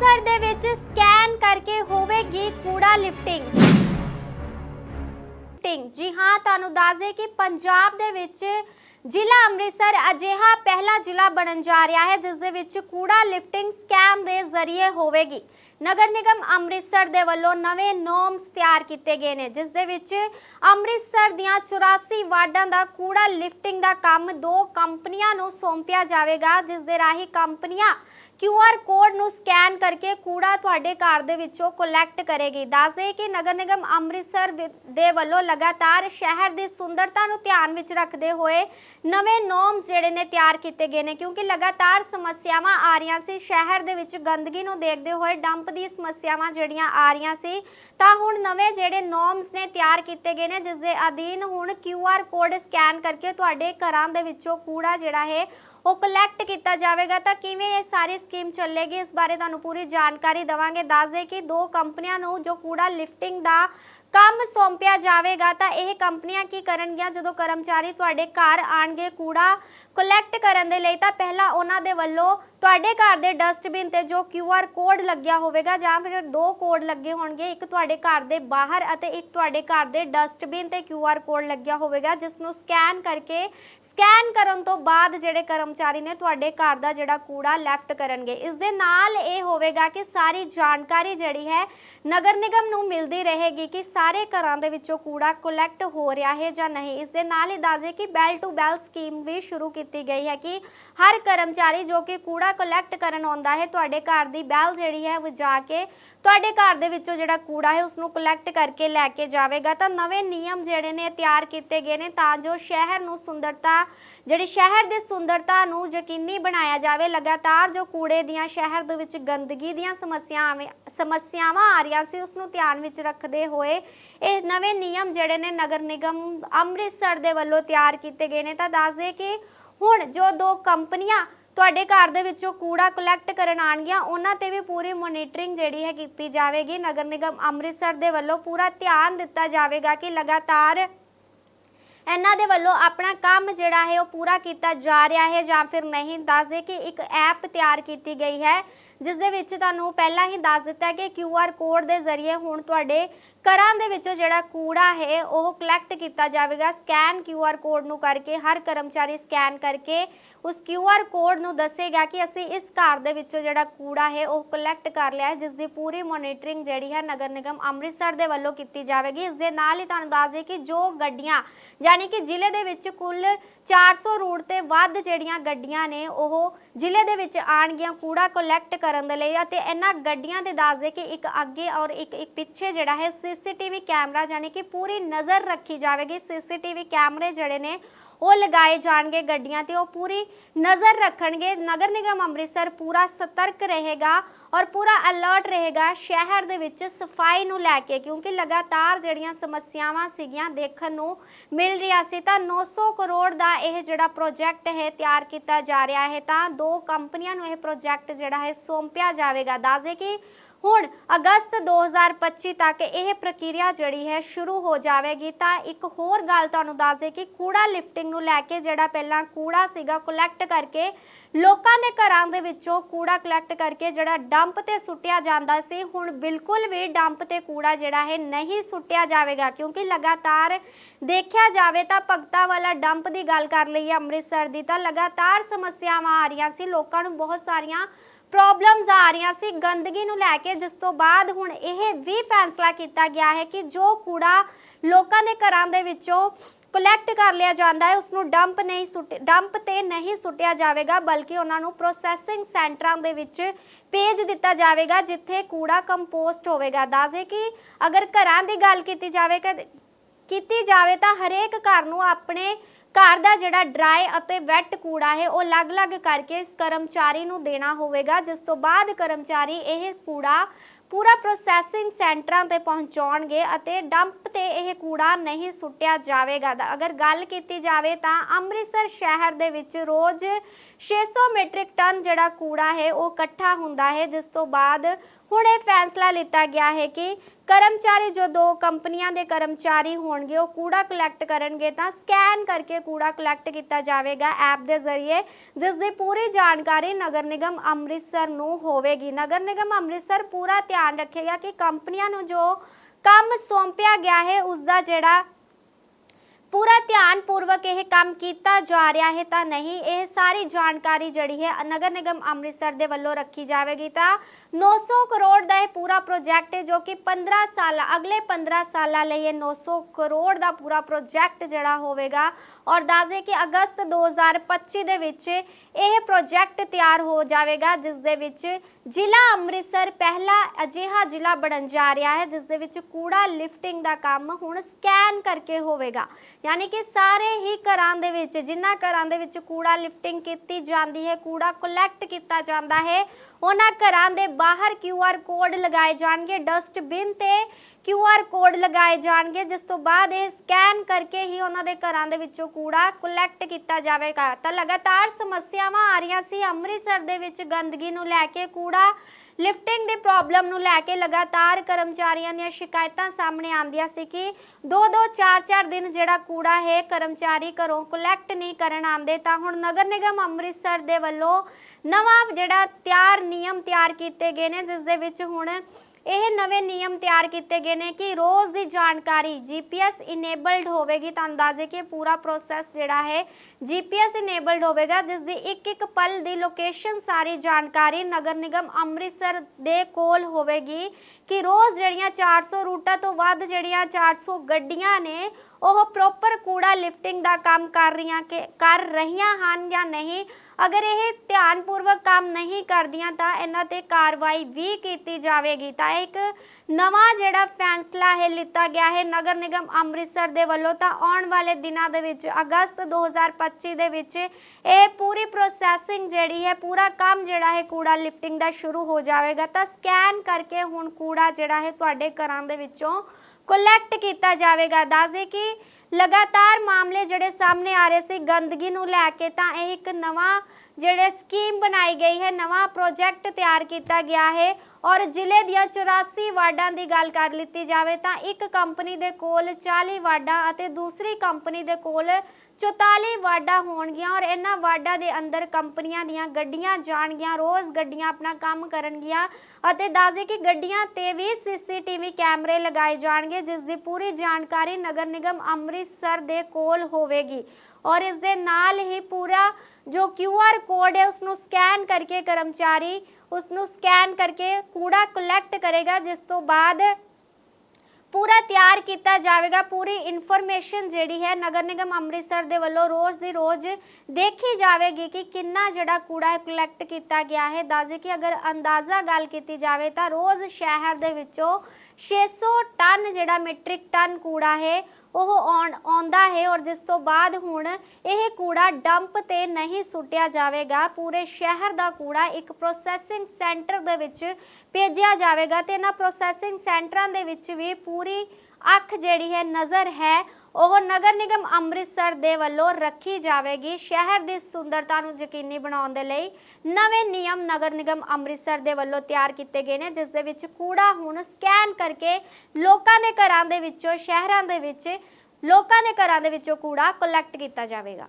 ਅੰਮ੍ਰਿਤਸਰ ਦੇ ਵਿੱਚ ਸਕੈਨ ਕਰਕੇ ਹੋਵੇਗੀ ਕੂੜਾ ਲਿਫਟਿੰਗ। ਲਿਫਟਿੰਗ। ਜੀ ਹਾਂ, ਤੁਹਾਨੂੰ ਦੱਸ ਦੇ ਕਿ ਪੰਜਾਬ ਦੇ ਵਿੱਚ ਜ਼ਿਲ੍ਹਾ ਅੰਮ੍ਰਿਤਸਰ ਅਜਿਹਾ ਪਹਿਲਾ ਜ਼ਿਲ੍ਹਾ ਬਣਨ ਜਾ ਰਿਹਾ ਹੈ, ਜਿਸ ਦੇ ਵਿੱਚ ਕੂੜਾ ਲਿਫਟਿੰਗ ਸਕੈਮ ਦੇ ਜ਼ਰੀਏ ਹੋਵੇਗੀ। ਨਗਰ ਨਿਗਮ ਅੰਮ੍ਰਿਤਸਰ ਦੇ ਵੱਲੋਂ ਨਵੇਂ ਨੋਮਸ ਤਿਆਰ ਕੀਤੇ ਗਏ ਨੇ, ਜਿਸ ਦੇ ਵਿੱਚ ਅੰਮ੍ਰਿਤਸਰ ਦੀਆਂ 84 ਵਾਰਡਾਂ ਦਾ ਕੂੜਾ ਲਿਫਟਿੰਗ ਦਾ ਕੰਮ ਦੋ ਕੰਪਨੀਆਂ ਨੂੰ ਸੌਂਪਿਆ ਜਾਵੇਗਾ, ਜਿਸ ਦੇ ਰਾਹੀਂ ਕੰਪਨੀਆਂ QR ਕੋਡ ਨੂੰ ਸਕੈਨ ਕਰਕੇ ਕੂੜਾ ਤੁਹਾਡੇ ਘਰ ਦੇ ਵਿੱਚੋਂ ਕਲੈਕਟ ਕਰੇਗੀ। ਦੱਸਦੇ ਕਿ ਨਗਰ ਨਿਗਮ ਅੰਮ੍ਰਿਤਸਰ ਦੇ ਵੱਲੋਂ ਲਗਾਤਾਰ ਸ਼ਹਿਰ ਦੀ ਸੁੰਦਰਤਾ ਨੂੰ ਧਿਆਨ ਵਿੱਚ ਰੱਖਦੇ ਹੋਏ ਨਵੇਂ ਨੋਮਸ ਜਿਹੜੇ ਨੇ ਤਿਆਰ ਕੀਤੇ ਗਏ ਨੇ, ਕਿਉਂਕਿ ਲਗਾਤਾਰ ਸਮੱਸਿਆਵਾਂ ਆ ਰਹੀਆਂ ਸੀ। ਸ਼ਹਿਰ ਦੇ ਵਿੱਚ ਗੰਦਗੀ ਨੂੰ ਦੇਖਦੇ ਹੋਏ ਡੰਪ ਦੀ ਸਮੱਸਿਆਵਾਂ ਜਿਹੜੀਆਂ ਆ ਰਹੀਆਂ ਸੀ, ਤਾਂ ਹੁਣ ਨਵੇਂ ਜਿਹੜੇ ਨੋਮਸ ਨੇ ਤਿਆਰ ਕੀਤੇ ਗਏ ਨੇ, ਜਿਸ ਦੇ ਅਧੀਨ ਹੁਣ QR ਕੋਡ ਸਕੈਨ ਕਰਕੇ ਤੁਹਾਡੇ ਘਰਾਂ ਦੇ ਵਿੱਚੋਂ ਕੂੜਾ ਜਿਹੜਾ ਹੈ ਉਹ ਕਲੈਕਟ ਕੀਤਾ ਜਾਵੇਗਾ ਤਾਂ ਕਿਵੇਂ ਇਹ ਸਾਰੀ ਸਕੀਮ ਚੱਲੇਗੀ? ਇਸ ਬਾਰੇ ਤੁਹਾਨੂੰ ਪੂਰੀ ਜਾਣਕਾਰੀ ਦਵਾਂਗੇ। ਦੱਸ ਦੇ ਕਿ ਦੋ ਕੰਪਨੀਆਂ ਨੂੰ ਜੋ ਕੂੜਾ ਲਿਫਟਿੰਗ ਦਾ ਕੰਮ ਸੌਂਪਿਆ ਜਾਵੇਗਾ ਤਾਂ ਇਹ ਕੰਪਨੀਆਂ ਕੀ ਕਰਨਗੀਆਂ? ਜਦੋਂ ਕਰਮਚਾਰੀ ਤੁਹਾਡੇ ਘਰ ਆਣਗੇ, ਕੂੜਾ ਕਲੈਕਟ ਕਰਨ ਦੇ ਲਈ, ਤਾਂ ਪਹਿਲਾਂ ਉਹਨਾਂ ਦੇ ਵੱਲੋਂ ਤੁਹਾਡੇ ਘਰ ਦੇ ਡਸਟਬਿਨ ਤੇ ਜੋ QR ਕੋਡ ਲੱਗਿਆ ਹੋਵੇਗਾ ਜਾਂ ਫਿਰ ਦੋ ਕੋਡ ਲੱਗੇ ਹੋਣਗੇ, ਇੱਕ ਤੁਹਾਡੇ ਘਰ ਦੇ ਬਾਹਰ ਅਤੇ ਇੱਕ ਤੁਹਾਡੇ ਘਰ ਦੇ ਡਸਟਬਿਨ ਤੇ QR ਕੋਡ ਲੱਗਿਆ ਹੋਵੇਗਾ ਜਿਸ ਨੂੰ ਸਕੈਨ ਕਰਕੇ ਸਕੈਨ ਕਰਨ ਤੋਂ ਬਾਅਦ ਜਿਹੜੇ ਕਰਮਚਾਰੀ ਨੇ ਤੁਹਾਡੇ ਘਰ ਦਾ ਜਿਹੜਾ ਕੂੜਾ ਲੈਫਟ ਕਰਨਗੇ। ਇਸ ਦੇ ਨਾਲ ਇਹ ਹੋਵੇਗਾ ਕਿ ਸਾਰੀ ਜਾਣਕਾਰੀ ਜਿਹੜੀ ਹੈ ਨਗਰ ਨਿਗਮ ਨੂੰ ਮਿਲਦੀ ਰਹੇਗੀ ਕਿ ਸਾਰੇ ਘਰਾਂ ਦੇ ਵਿੱਚੋਂ ਕੂੜਾ ਕਲੈਕਟ ਹੋ ਰਿਹਾ ਹੈ ਜਾਂ ਨਹੀਂ? ਇਸ ਦੇ ਨਾਲ ਹੀ ਦੱਸਦੇ ਕਿ ਬੈਲ ਟੂ ਬੈਲ ਸਕੀਮ ਵੀ ਸ਼ੁਰੂ ਕੀਤੀ ਗਈ ਹੈ ਕਿ ਹਰ ਕਰਮਚਾਰੀ ਜੋ ਕਿ ਕੂੜਾ ਕਲੈਕਟ ਕਰਨ ਆਉਂਦਾ ਹੈ, ਤੁਹਾਡੇ ਘਰ ਦੀ ਬੈਲ ਜਿਹੜੀ ਹੈ ਵਜਾ ਕੇ ਤੁਹਾਡੇ ਘਰ ਦੇ ਵਿੱਚੋਂ ਜਿਹੜਾ ਕੂੜਾ ਹੈ ਉਸ ਨੂੰ ਕਲੈਕਟ ਕਰਕੇ ਲੈ ਕੇ ਜਾਵੇਗਾ। ਤਾਂ ਨਵੇਂ ਨਿਯਮ ਜਿਹੜੇ ਨੇ ਤਿਆਰ ਕੀਤੇ ਗਏ ਨੇ ਤਾਂ ਜੋ ਸ਼ਹਿਰ ਨੂੰ ਸੁੰਦਰਤਾ, ਜਿਹੜੀ ਸ਼ਹਿਰ ਦੀ ਸੁੰਦਰਤਾ ਨੂੰ ਯਕੀਨੀ ਬਣਾਇਆ ਜਾਵੇ, ਲਗਾਤਾਰ ਜੋ ਕੂੜੇ ਦੀਆਂ ਸ਼ਹਿਰ ਦੇ ਵਿੱਚ ਗੰਦਗੀ ਦੀਆਂ ਸਮੱਸਿਆਵਾਂ ਸਮੱਸਿਆਵਾਂ ਆ ਰਹੀਆਂ ਸੀ ਉਸ ਨੂੰ ਧਿਆਨ ਵਿੱਚ ਰੱਖਦੇ ਹੋਏ ਇਹ ਨਵੇਂ ਨਿਯਮ ਜਿਹੜੇ ਨੇ ਨਗਰ ਨਿਗਮ ਅੰਮ੍ਰਿਤਸਰ ਦੇ ਵੱਲੋਂ ਤਿਆਰ ਕੀਤੇ ਗਏ ਨੇ ਤਾਂ ਦੱਸਦੇ ਕਿ ਹੁਣ ਜੋ ਦੋ ਕੰਪਨੀਆਂ ਤੁਹਾਡੇ ਘਰ ਦੇ ਵਿੱਚੋਂ ਕੂੜਾ ਕਲੈਕਟ ਕਰਨ ਆਣਗੀਆਂ ਉਹਨਾਂ ਤੇ ਵੀ ਪੂਰੀ ਮੋਨੀਟਰਿੰਗ ਜਿਹੜੀ ਹੈ ਕੀਤੀ ਜਾਵੇਗੀ। ਨਗਰ ਨਿਗਮ ਅੰਮ੍ਰਿਤਸਰ ਦੇ ਵੱਲੋਂ ਪੂਰਾ ਧਿਆਨ ਦਿੱਤਾ ਜਾਵੇਗਾ ਕਿ ਲਗਾਤਾਰ ਇਹਨਾਂ ਦੇ ਵੱਲੋਂ ਆਪਣਾ ਕੰਮ ਜਿਹੜਾ ਹੈ ਉਹ ਪੂਰਾ ਕੀਤਾ ਜਾ ਰਿਹਾ ਹੈ ਜਾਂ ਫਿਰ ਨਹੀਂ। ਦੱਸਦੇ ਕਿ ਇੱਕ ਐਪ ਤਿਆਰ ਕੀਤੀ ਗਈ ਹੈ ਜਿਸ ਦੇ ਵਿੱਚ ਤੁਹਾਨੂੰ ਪਹਿਲਾਂ ਹੀ ਦੱਸ ਦਿੱਤਾ ਕਿ ਕਿਊ ਆਰ ਕੋਡ ਦੇ ਜ਼ਰੀਏ ਹੁਣ ਤੁਹਾਡੇ ਘਰਾਂ ਦੇ ਵਿੱਚੋਂ ਜਿਹੜਾ ਕੂੜਾ ਹੈ, ਉਹ ਕਲੈਕਟ ਕੀਤਾ ਜਾਵੇਗਾ। ਸਕੈਨ ਕਿਊ ਆਰ ਕੋਡ ਨੂੰ ਕਰਕੇ, ਹਰ ਕਰਮਚਾਰੀ ਸਕੈਨ ਕਰਕੇ ਉਸ ਕਿਊ ਆਰ ਕੋਡ ਨੂੰ ਦੱਸੇਗਾ ਕਿ ਅਸੀਂ ਇਸ ਘਰ ਦੇ ਵਿੱਚੋਂ ਜਿਹੜਾ ਕੂੜਾ ਹੈ, ਉਹ ਕਲੈਕਟ ਕਰ ਲਿਆ ਜਿਸ ਦੀ ਪੂਰੀ ਮੋਨੀਟਰਿੰਗ ਜਿਹੜੀ ਹੈ ਨਗਰ ਨਿਗਮ ਅੰਮ੍ਰਿਤਸਰ ਦੇ ਵੱਲੋਂ ਕੀਤੀ ਜਾਵੇਗੀ। ਇਸ ਦੇ ਨਾਲ ਹੀ ਤੁਹਾਨੂੰ ਦੱਸ ਦੇ ਕਿ ਜੋ ਗੱਡੀਆਂ, ਯਾਨੀ ਕਿ ਜ਼ਿਲ੍ਹੇ ਦੇ ਵਿੱਚ ਕੁੱਲ 400 ਰੂਟ ਤੇ ਵੱਧ ਜਿਹੜੀਆਂ ਗੱਡੀਆਂ ਨੇ, ਉਹ ਜ਼ਿਲ੍ਹੇ ਦੇ ਵਿੱਚ ਆਣਗੀਆਂ ਕੂੜਾ ਕਲੈਕਟ ਕਰਨ ਦੇ ਲਈ ਅਤੇ ਇਹਨਾਂ ਗੱਡੀਆਂ ਦੇ ਦੱਸਦੇ ਕਿ ਇੱਕ ਅੱਗੇ ਔਰ ਇੱਕ ਇੱਕ ਪਿੱਛੇ ਜਿਹੜਾ ਹੈ, ਸੀਸੀਟੀਵੀ ਕੈਮਰਾ ਯਾਨੀ ਕਿ ਪੂਰੀ ਨਜ਼ਰ ਰੱਖੀ ਜਾਵੇਗੀ। ਸੀਸੀਟੀਵੀ ਕੈਮਰੇ ਜਿਹੜੇ ਨੇ ਉਹ ਲਗਾਏ ਜਾਣਗੇ ਗੱਡੀਆਂ ਤੇ ਉਹ ਪੂਰੀ ਨਜ਼ਰ ਰੱਖਣਗੇ। ਨਗਰ ਨਿਗਮ ਅੰਮ੍ਰਿਤਸਰ ਪੂਰਾ ਸਤਰਕ ਰਹੇਗਾ ਔਰ ਪੂਰਾ ਅਲਰਟ ਰਹੇਗਾ ਸ਼ਹਿਰ ਦੇ ਵਿੱਚ ਸਫ਼ਾਈ ਨੂੰ ਲੈ ਕੇ, ਕਿਉਂਕਿ ਲਗਾਤਾਰ ਜਿਹੜੀਆਂ ਸਮੱਸਿਆਵਾਂ ਸੀਗੀਆਂ ਦੇਖਣ ਨੂੰ ਮਿਲ ਰਿਹਾ ਸੀ, ਤਾਂ 900 ਕਰੋੜ ਦਾ ਇਹ ਜਿਹੜਾ ਪ੍ਰੋਜੈਕਟ ਹੈ ਤਿਆਰ ਕੀਤਾ ਜਾ ਰਿਹਾ ਹੈ, ਤਾਂ ਦੋ ਕੰਪਨੀਆਂ ਨੂੰ ਇਹ ਪ੍ਰੋਜੈਕਟ ਜਿਹੜਾ ਹੈ ਸੌਂਪਿਆ ਜਾਵੇਗਾ। ਦੱਸਦੇ ਕਿ ਹੁਣ ਅਗਸਤ 2025 ਤੱਕ ਇਹ ਪ੍ਰਕਿਰਿਆ ਜਿਹੜੀ ਹੈ ਸ਼ੁਰੂ ਹੋ ਜਾਵੇਗੀ, ਤਾਂ ਇੱਕ ਹੋਰ ਗੱਲ ਤੁਹਾਨੂੰ ਦੱਸ ਦੇ ਕਿ ਕੂੜਾ ਲਿਫਟਿੰਗ ਨੂੰ ਲੈ ਕੇ ਜਿਹੜਾ ਪਹਿਲਾਂ ਕੂੜਾ ਸੀਗਾ ਕਲੈਕਟ ਕਰਕੇ ਲੋਕਾਂ ਦੇ ਘਰਾਂ ਦੇ ਵਿੱਚੋਂ ਕੂੜਾ ਕਲੈਕਟ ਕਰਕੇ ਜਿਹੜਾ ਡੰਪ ਤੇ ਸੁੱਟਿਆ ਜਾਂਦਾ ਸੀ, ਹੁਣ ਬਿਲਕੁਲ ਵੀ ਡੰਪ ਤੇ ਕੂੜਾ ਜਿਹੜਾ ਹੈ ਨਹੀਂ ਸੁੱਟਿਆ ਜਾਵੇਗਾ, ਕਿਉਂਕਿ ਲਗਾਤਾਰ ਦੇਖਿਆ ਜਾਵੇ ਤਾਂ ਭਗਤਾ ਵਾਲਾ ਡੰਪ ਦੀ ਗੱਲ ਕਰ ਲਈਏ ਅੰਮ੍ਰਿਤਸਰ ਦੀ, ਤਾਂ ਲਗਾਤਾਰ ਸਮੱਸਿਆਵਾਂ ਆ ਰਹੀਆਂ ਸੀ, ਲੋਕਾਂ ਨੂੰ ਬਹੁਤ ਸਾਰੀਆਂ ਪ੍ਰੋਬਲਮਸ ਆ ਰਹੀਆਂ ਸੀ। ਗੰਦਗੀ ਨੂੰ ਲੈ ਕੇ ਜਿਸ ਤੋਂ ਬਾਅਦ ਹੁਣ ਇਹ ਵੀ ਫੈਸਲਾ ਕੀਤਾ ਗਿਆ ਹੈ ਕਿ ਜੋ ਕੂੜਾ ਲੋਕਾਂ ਦੇ ਘਰਾਂ ਦੇ ਵਿੱਚੋਂ ਕਲੈਕਟ ਕਰ ਲਿਆ ਜਾਂਦਾ ਹੈ ਉਸ ਨੂੰ ਡੰਪ ਨਹੀਂ ਡੰਪ ਤੇ ਨਹੀਂ ਸੁੱਟਿਆ ਜਾਵੇਗਾ, ਬਲਕਿ ਉਹਨਾਂ ਨੂੰ ਪ੍ਰੋਸੈਸਿੰਗ ਸੈਂਟਰਾਂ ਦੇ ਵਿੱਚ ਭੇਜ ਦਿੱਤਾ ਜਾਵੇਗਾ, ਜਿੱਥੇ ਕੂੜਾ ਕੰਪੋਸਟ ਹੋਵੇਗਾ। ਦੱਸਦੇ ਕਿ ਅਗਰ ਘਰਾਂ ਦੀ ਗੱਲ ਕੀਤੀ ਜਾਵੇ ਕੀਤੀ ਜਾਵੇ ਤਾਂ ਹਰੇਕ ਘਰ ਨੂੰ ਆਪਣੇ ਘਰ ਦਾ ਜਿਹੜਾ ਡਰਾਈ ਅਤੇ ਵੈਟ ਕੂੜਾ ਹੈ, ਉਹ ਅਲੱਗ-ਅਲੱਗ ਕਰਕੇ ਇਸ ਕਰਮਚਾਰੀ ਨੂੰ ਦੇਣਾ ਹੋਵੇਗਾ। ਜਿਸ ਤੋਂ ਬਾਅਦ ਕਰਮਚਾਰੀ ਇਹ ਕੂੜਾ ਪੂਰਾ ਪ੍ਰੋਸੈਸਿੰਗ ਸੈਂਟਰਾਂ ਤੇ ਪਹੁੰਚਾਉਣਗੇ ਅਤੇ ਡੰਪ ਤੇ ਇਹ ਕੂੜਾ ਨਹੀਂ ਸੁੱਟਿਆ ਜਾਵੇਗਾ। ਅਗਰ ਗੱਲ ਕੀਤੀ ਜਾਵੇ ਤਾਂ ਅੰਮ੍ਰਿਤਸਰ ਸ਼ਹਿਰ ਦੇ ਵਿੱਚ ਰੋਜ਼ 600 ਮੈਟ੍ਰਿਕ ਟਨ ਜਿਹੜਾ ਕੂੜਾ ਹੈ, ਉਹ ਇਕੱਠਾ ਹੁੰਦਾ ਹੈ, ਜਿਸ ਤੋਂ ਬਾਅਦ ਹੁਣ ਇਹ ਫੈਸਲਾ ਲਿੱਤਾ ਗਿਆ ਹੈ ਕਿ ਕਰਮਚਾਰੀ ਜੋ ਦੋ ਕੰਪਨੀਆਂ ਦੇ ਕਰਮਚਾਰੀ ਹੋਣਗੇ, ਉਹ ਕੂੜਾ ਕਲੈਕਟ ਕਰਨਗੇ, ਤਾਂ ਸਕੈਨ ਕਰਕੇ ਕੂੜਾ ਕਲੈਕਟ ਕੀਤਾ ਜਾਵੇਗਾ ਐਪ ਦੇ ਜ਼ਰੀਏ, ਜਿਸ ਦੀ ਪੂਰੀ ਜਾਣਕਾਰੀ ਨਗਰ ਨਿਗਮ ਅੰਮ੍ਰਿਤਸਰ ਨੂੰ ਹੋਵੇਗੀ। ਨਗਰ ਨਿਗਮ ਅੰਮ੍ਰਿਤਸਰ ਪੂਰਾ ਧਿਆਨ ਰੱਖੇਗਾ ਕਿ ਕੰਪਨੀਆਂ ਨੂੰ ਜੋ ਕੰਮ ਸੌਂਪਿਆ ਗਿਆ ਹੈ ਉਸ ਦਾ ਜਿਹੜਾ ਪੂਰਾ ਧਿਆਨ ਪੂਰਵਕ ਇਹ ਕੰਮ ਕੀਤਾ ਜਾ ਰਿਹਾ ਹੈ ਤਾਂ ਨਹੀਂ, ਇਹ ਸਾਰੀ ਜਾਣਕਾਰੀ ਜਿਹੜੀ ਹੈ ਨਗਰ ਨਿਗਮ ਅੰਮ੍ਰਿਤਸਰ ਦੇ ਵੱਲੋਂ ਰੱਖੀ ਜਾਵੇਗੀ ਤਾਂ 900 ਕਰੋੜ ਦਾ ਇਹ ਪੂਰਾ ਪ੍ਰੋਜੈਕਟ ਹੈ ਜੋ ਕਿ 15 ਸਾਲਾਂ, ਅਗਲੇ 15 ਸਾਲਾਂ ਲਈ ਇਹ 900 ਕਰੋੜ ਦਾ ਪੂਰਾ ਪ੍ਰੋਜੈਕਟ ਜਿਹੜਾ ਹੋਵੇਗਾ ਔਰ ਦੱਸਦੇ ਕਿ ਅਗਸਤ 2025 ਦੇ ਵਿੱਚ ਇਹ ਪ੍ਰੋਜੈਕਟ ਤਿਆਰ ਹੋ ਜਾਵੇਗਾ, ਜਿਸ ਦੇ ਵਿੱਚ ਜ਼ਿਲ੍ਹਾ ਅੰਮ੍ਰਿਤਸਰ ਪਹਿਲਾ ਅਜਿਹਾ ਜ਼ਿਲ੍ਹਾ ਬਣਨ ਜਾ ਰਿਹਾ ਹੈ, ਜਿਸ ਦੇ ਵਿੱਚ ਕੂੜਾ ਲਿਫਟਿੰਗ ਦਾ ਕੰਮ ਹੁਣ ਸਕੈਨ ਕਰਕੇ ਹੋਵੇਗਾ। ਯਾਨੀ ਕਿ ਸਾਰੇ ਹੀ ਘਰਾਂ ਦੇ ਵਿੱਚ, ਜਿਨ੍ਹਾਂ ਘਰਾਂ ਦੇ ਵਿੱਚ ਕੂੜਾ ਲਿਫਟਿੰਗ ਕੀਤੀ ਜਾਂਦੀ ਹੈ, ਕੂੜਾ ਕਲੈਕਟ ਕੀਤਾ ਜਾਂਦਾ ਹੈ, ਉਹਨਾਂ ਘਰਾਂ ਦੇ ਬਾਹਰ QR ਕੋਡ ਲਗਾਏ ਜਾਣਗੇ ਡਸਟਬਿਨ ਤੇ QR ਕੋਡ ਲਗਾਏ ਜਾਣਗੇ, ਜਿਸ ਤੋਂ ਬਾਅਦ ਇਹ ਸਕੈਨ ਕਰਕੇ ਹੀ ਉਹਨਾਂ ਦੇ ਘਰਾਂ ਦੇ ਵਿੱਚੋਂ ਕੂੜਾ ਕਲੈਕਟ ਕੀਤਾ ਜਾਵੇਗਾ। ਤਾਂ ਲਗਾਤਾਰ ਸਮੱਸਿਆਵਾਂ ਆ ਰਹੀਆਂ ਸੀ। ਅੰਮ੍ਰਿਤਸਰ ਦੇ ਵਿੱਚ ਗੰਦਗੀ ਨੂੰ ਲੈ ਕੇ, ਕੂੜਾ ਲਿਫਟਿੰਗ ਦੀ ਪ੍ਰੋਬਲਮ ਨੂੰ ਲੈ ਕੇ ਲਗਾਤਾਰ ਕਰਮਚਾਰੀਆਂ ਦੀਆਂ ਸ਼ਿਕਾਇਤਾਂ ਸਾਹਮਣੇ ਆਉਂਦੀਆਂ ਸੀ ਕਿ ਦੋ ਦੋ, ਚਾਰ ਚਾਰ ਦਿਨ ਜਿਹੜਾ ਕੂੜਾ ਹੈ, ਕਰਮਚਾਰੀ ਘਰੋਂ ਕਲੈਕਟ ਨਹੀਂ ਕਰਨ ਆਉਂਦੇ। ਤਾਂ ਹੁਣ ਨਗਰ ਨਿਗਮ ਅੰਮ੍ਰਿਤਸਰ ਦੇ ਵੱਲੋਂ ਨਵਾਂ ਜਿਹੜਾ ਤਿਆਰ, ਨਿਯਮ ਤਿਆਰ ਕੀਤੇ ਗਏ ਨੇ, ਜਿਸ ਦੇ ਵਿੱਚ ਹੁਣ ਇਹ ਨਵੇਂ ਨਿਯਮ ਤਿਆਰ ਕੀਤੇ ਗਏ ਨੇ ਕਿ ਰੋਜ਼ ਦੀ ਜਾਣਕਾਰੀ ਜੀਪੀਐਸ ਇਨੇਬਲਡ ਹੋਵੇਗੀ। ਤਾਂ ਅੰਦਾਜ਼ੇ ਕਿ ਪੂਰਾ ਪ੍ਰੋਸੈਸ ਜਿਹੜਾ ਹੈ ਜੀਪੀਐਸ ਇਨੇਬਲਡ ਹੋਵੇਗਾ, ਜਿਸ ਦੀ ਇੱਕ ਇੱਕ ਪਲ ਦੀ ਲੋਕੇਸ਼ਨ ਸਾਰੀ ਜਾਣਕਾਰੀ ਨਗਰ ਨਿਗਮ ਅੰਮ੍ਰਿਤਸਰ ਦੇ ਕੋਲ ਹੋਵੇਗੀ ਕਿ ਰੋਜ਼ ਜਿਹੜੀਆਂ 400 ਰੂਟਾਂ ਤੋਂ ਵੱਧ ਜਿਹੜੀਆਂ 400 ਗੱਡੀਆਂ ਨੇ, ਉਹ ਪ੍ਰੋਪਰ ਕੂੜਾ ਲਿਫਟਿੰਗ ਦਾ ਕੰਮ ਕਰ ਰਹੀਆਂ ਕਿ ਕਰ ਰਹੀਆਂ ਹਨ ਜਾਂ ਨਹੀਂ। ਅਗਰ ਇਹ ਧਿਆਨਪੂਰਵਕ ਕੰਮ ਨਹੀਂ ਕਰਦੀਆਂ ਤਾਂ ਇਹਨਾਂ ਤੇ ਕਾਰਵਾਈ ਵੀ ਕੀਤੀ ਜਾਵੇਗੀ। ਤਾਂ ਇੱਕ ਨਵਾਂ ਜਿਹੜਾ ਫੈਸਲਾ ਹੈ ਲਿੱਤਾ ਗਿਆ ਹੈ ਨਗਰ ਨਿਗਮ ਅੰਮ੍ਰਿਤਸਰ ਦੇ ਵੱਲੋਂ। ਤਾਂ ਆਉਣ ਵਾਲੇ ਦਿਨਾਂ ਦੇ ਵਿੱਚ, ਅਗਸਤ 2025 ਦੇ ਵਿੱਚ ਇਹ ਪੂਰੀ ਪ੍ਰੋਸੈਸਿੰਗ ਜਿਹੜੀ ਹੈ, ਪੂਰਾ ਕੰਮ ਜਿਹੜਾ ਹੈ ਕੂੜਾ ਲਿਫਟਿੰਗ ਦਾ ਸ਼ੁਰੂ ਹੋ ਜਾਵੇਗਾ। ਤਾਂ ਸਕੈਨ ਕਰਕੇ ਹੁਣ ਕੂੜਾ ਜਿਹੜਾ ਹੈ ਤੁਹਾਡੇ ਘਰਾਂ ਦੇ ਵਿੱਚੋਂ ਕਲੈਕਟ ਕੀਤਾ ਜਾਵੇਗਾ। ਦੱਸਦੇ ਕਿ ਲਗਾਤਾਰ ਮਾਮਲੇ ਜਿਹੜੇ ਸਾਹਮਣੇ ਆ ਰਹੇ ਸੀ ਗੰਦਗੀ ਨੂੰ ਲੈ ਕੇ ਤਾਂ ਇਹ ਇੱਕ ਨਵਾਂ ਜਿਹੜੇ ਸਕੀਮ ਬਣਾਈ ਗਈ ਹੈ, ਨਵਾਂ ਪ੍ਰੋਜੈਕਟ ਤਿਆਰ ਕੀਤਾ ਗਿਆ ਹੈ ਔਰ ਜ਼ਿਲ੍ਹੇ ਦੀਆਂ 84 ਵਾਰਡਾਂ ਦੀ ਗੱਲ ਕਰ ਲਿੱਤੀ ਜਾਵੇ ਤਾਂ ਇੱਕ ਕੰਪਨੀ ਦੇ ਕੋਲ 40 ਵਾਰਡਾਂ ਅਤੇ ਦੂਸਰੀ ਕੰਪਨੀ ਦੇ ਕੋਲ 44 ਵਾਰਡਾਂ ਹੋਣਗੀਆਂ ਔਰ ਇਹਨਾਂ ਵਾਰਡਾਂ ਦੇ ਅੰਦਰ ਕੰਪਨੀਆਂ ਦੀਆਂ ਗੱਡੀਆਂ ਜਾਣਗੀਆਂ, ਰੋਜ਼ ਗੱਡੀਆਂ ਆਪਣਾ ਕੰਮ ਕਰਨਗੀਆਂ ਅਤੇ ਦੱਸਦੇ ਕਿ ਗੱਡੀਆਂ ਤੇ ਵੀ ਸੀਸੀਟੀਵੀ ਕੈਮਰੇ ਲਗਾਏ ਜਾਣਗੇ, ਜਿਸ ਦੀ ਪੂਰੀ ਜਾਣਕਾਰੀ ਨਗਰ ਨਿਗਮ ਅੰਮ੍ਰਿਤ ਅੰਮ੍ਰਿਤਸਰ ਦੇ ਕੋਲ ਹੋਵੇਗੀ। ਔਰ ਇਸ ਦੇ ਨਾਲ ਹੀ ਪੂਰਾ ਜੋ QR ਕੋਡ ਹੈ ਉਸ ਨੂੰ ਸਕੈਨ ਕਰਕੇ ਕਰਮਚਾਰੀ ਉਸ ਨੂੰ ਸਕੈਨ ਕਰਕੇ ਕੂੜਾ ਕਲੈਕਟ ਕਰੇਗਾ, ਜਿਸ ਤੋਂ ਬਾਅਦ ਪੂਰਾ ਤਿਆਰ ਕੀਤਾ ਜਾਵੇਗਾ। ਪੂਰੀ ਇਨਫੋਰਮੇਸ਼ਨ ਜਿਹੜੀ ਹੈ, ਨਗਰ ਨਿਗਮ ਅੰਮ੍ਰਿਤਸਰ ਦੇ ਵੱਲੋਂ ਰੋਜ਼ ਦੀ ਰੋਜ਼ ਦੇਖੀ ਜਾਵੇਗੀ ਕਿ ਕਿੰਨਾ ਜਿਹੜਾ ਕੂੜਾ ਹੈ ਕਲੈਕਟ ਕੀਤਾ ਗਿਆ ਹੈ। ਦੱਸਦੇ ਕਿ ਅਗਰ ਅੰਦਾਜ਼ਾ ਗੱਲ ਕੀਤੀ ਜਾਵੇ ਤਾਂ ਰੋਜ਼ ਸ਼ਹਿਰ ਦੇ ਵਿੱਚੋਂ 600 ਟਨ ਜਿਹੜਾ ਮੈਟ੍ਰਿਕ ਟਨ ਕੂੜਾ ਹੈ, ਉਹ ਆਉਣ- ਆਉਂਦਾ ਹੈ ਔਰ ਜਿਸ ਤੋਂ ਬਾਅਦ ਹੁਣ ਇਹ ਕੂੜਾ ਡੰਪ ਤੇ ਨਹੀਂ ਸੁੱਟਿਆ ਜਾਵੇਗਾ, ਪੂਰੇ ਸ਼ਹਿਰ ਦਾ ਕੂੜਾ ਇੱਕ ਪ੍ਰੋਸੈਸਿੰਗ ਸੈਂਟਰ ਦੇ ਵਿੱਚ ਭੇਜਿਆ ਜਾਵੇਗਾ ਤੇ ਇਹਨਾਂ ਪ੍ਰੋਸੈਸਿੰਗ ਸੈਂਟਰਾਂ ਦੇ ਵਿੱਚ ਵੀ ਪੂਰੀ ਅੱਖ ਜਿਹੜੀ ਹੈ ਨਜ਼ਰ ਹੈ ਉਹ ਨਗਰ ਨਿਗਮ ਅੰਮ੍ਰਿਤਸਰ ਦੇ ਵੱਲੋਂ ਰੱਖੀ ਜਾਵੇਗੀ। ਸ਼ਹਿਰ ਦੀ ਸੁੰਦਰਤਾ ਨੂੰ ਯਕੀਨੀ ਬਣਾਉਣ ਦੇ ਲਈ ਨਵੇਂ ਨਿਯਮ ਨਗਰ ਨਿਗਮ ਅੰਮ੍ਰਿਤਸਰ ਦੇ ਵੱਲੋਂ ਤਿਆਰ ਕੀਤੇ ਗਏ ਨੇ, ਜਿਸ ਦੇ ਵਿੱਚ ਕੂੜਾ ਹੁਣ ਸਕੈਨ ਕਰਕੇ ਲੋਕਾਂ ਦੇ ਘਰਾਂ ਦੇ ਵਿੱਚੋਂ, ਸ਼ਹਿਰਾਂ ਦੇ ਵਿੱਚ ਲੋਕਾਂ ਦੇ ਘਰਾਂ ਦੇ ਵਿੱਚੋਂ ਕੂੜਾ ਕਲੈਕਟ ਕੀਤਾ ਜਾਵੇਗਾ।